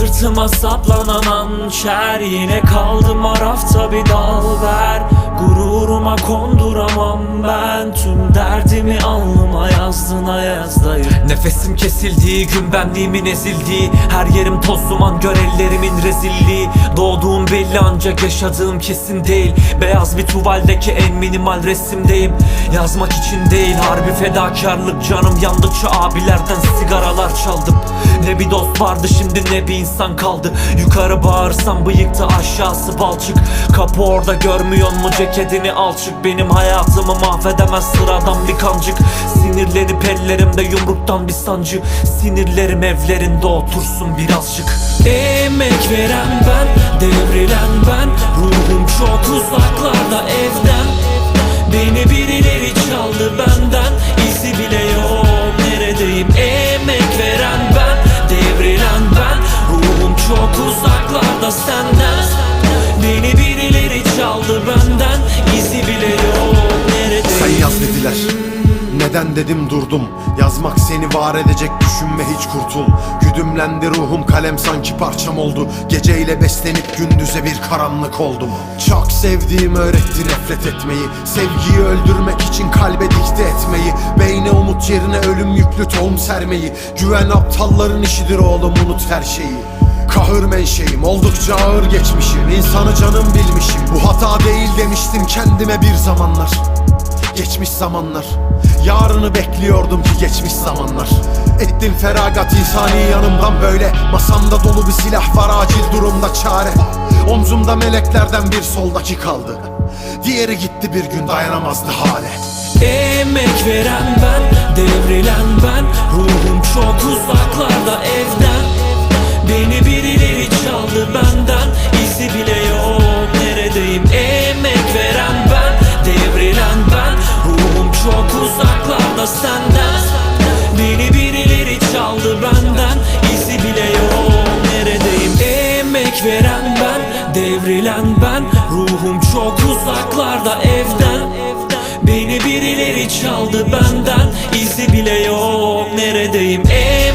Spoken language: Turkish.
Sırtıma saplanan hançer. Yine kaldım arafta bir dal ver. Gururuma konduramam ben. Tüm derdimi alnıma yazdın ayaz dayı. Nefesim kesildiği gün benliğimin ezildiği Her yerim toz duman gör ellerimin rezilliği Doğduğum belli ancak yaşadığım kesin değil. Beyaz bir tuvaldeki en minimal resimdeyim. Yazmak için değil harbi fedakarlık Canım. Yandıkça abilerden sigaralar çaldım. Ne bir dost vardı şimdi ne bir insan kaldı. Yukarı bağırsam bıyıktı aşağısı balçık. Kapı orada görmüyor mu ceketini alçık? Benim hayatımı mahvedemez sıradan bir kancık. Sinirlenip ellerimde yumruktan bir sancı. Sinirlerim evlerinde otursun birazcık. Emek veren ben, devrilen ben Ruhum çok uzaklarda neden dedim durdum? Yazmak seni var edecek düşünme hiç kurtul. Güdümlendi ruhum kalem sanki parçam oldu. Geceyle beslenip gündüze bir karanlık oldum. Çok sevdiğim öğretti nefret etmeyi. Sevgiyi öldürmek için kalbe dikte etmeyi. Beyne umut yerine ölüm yüklü tohum sermeyi. Güven aptalların işidir oğlum unut her şeyi. Kahır menşeim oldukça ağır geçmişim. İnsanı canım bilmişim. Bu hata değil demiştim kendime bir zamanlar Geçmiş zamanlar. Yarını bekliyordum ki geçmiş zamanlar. Ettim feragat insani yanımdan böyle. Masamda dolu bir silah var acil durumda çare. Omzumda meleklerden bir soldaki kaldı. Diğeri gitti bir gün dayanamazdı hale. Emek veren ben, devrilen ben. Ruhum çok uzaklarda evden Emek veren ben, devrilen ben. Ruhum çok uzaklarda evden. Beni birileri çaldı benden. İzi bile yok neredeyim? Emek